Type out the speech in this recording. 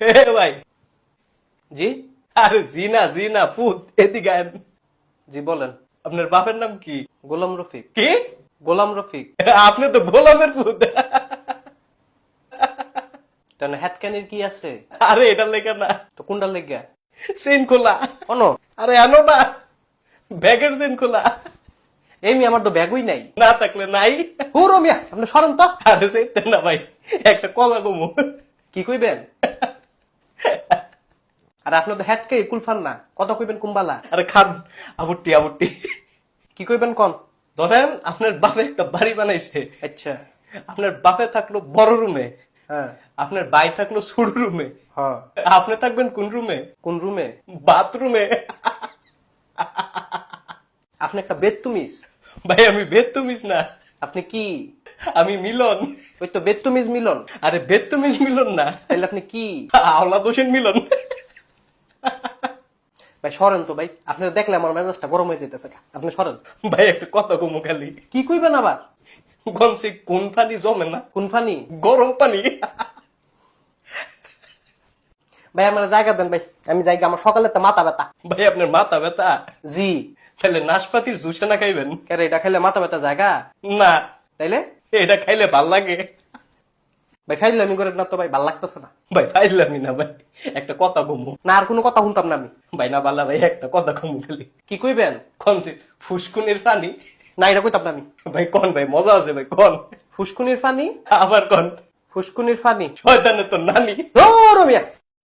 হে ভাই। জি? আরে জিনা জিনা পুত এদিকে আয়। জি বলেন। আপনার বাপের নাম কি? গোলাম রফিক। কি? গোলাম রফিক। আপনি তো গোলামের পুত। কেন হ্যাতকানির কি আছে? আরে এটা লেখা না। তো কোনটা লেগা? চেন খোলা অন? আরে আনো না। ব্যাগের চেন খোলা এমনি আমার তো ব্যাগই নাই। না থাকলে নাই। হুরো মিয়া আপনি সরেন তো? আরে সেইতে না ভাই একটা কথা কমু কি কইবেন? আর আপনি তো হ্যাটকে কুলফান না। কত কইবেন কুম্বালা? আরে খান আবুটি আবুটি কি কইবেন কোন? ধরেন আপনার বাপে একটা বাড়ি বানাইছে। আচ্ছা। আপনার বাপে থাকল বড় রুমে। হ্যাঁ। আপনার ভাই থাকল ছোট রুমে। হ্যাঁ। আপনি থাকবেন কোন রুমে? কোন রুমে? বাথরুমে। আপনি একটা বেদতুমিজ। ভাই আমি বেদতুমিজ না। আপনি কি? আমি মিলন। ওই তো বেদতুমিজ মিলন। আরে বেদতুমিজ মিলন না। তাহলে আপনি কি? আওলাদ হোসেন মিলন। ভাই সরেন তো ভাই। আপনার দেখলে আমার মেজাজটা গরম হয়ে যেতেছে আপনি সরেন। ভাই একটা কথা কমু খালি। কি কইবেন আবার? গমছে কোন পানি জমে না? কোন ফানি? গরম পানি। ভাই আমার জায়গা দেন ভাই। আমি জায়গা আমার সকালে তো মাথা ব্যথা। ভাই আপনার মাথা ব্যথা? জি। তাহলে নাশপাতির জুসে না খাইবেন? কেন এটা খাইলে মাথা ব্যথা জায়গা না। তাইলে? এটা খাইলে ভালো লাগে। ভাই ফাইল আমি করে না তো ভাই ভালো লাগতেছে না। ভাই ফাইলামি না ভাই একটা কথা ঘুমবো না আর কোনো কথা শুনতাম না আমি। ভাই না বাল্লা ভাই একটা কথা ঘুমবো খালি। কি কইবেন? কোন যে ফুসকুনির পানি? না এটা কইতাম না আমি। ভাই কোন ভাই মজা আছে ভাই কোন? ফুসকুনির পানি? আবার কোন? ফুসকুনির পানি? শয়তানের তো নানি। ও রমিয়া!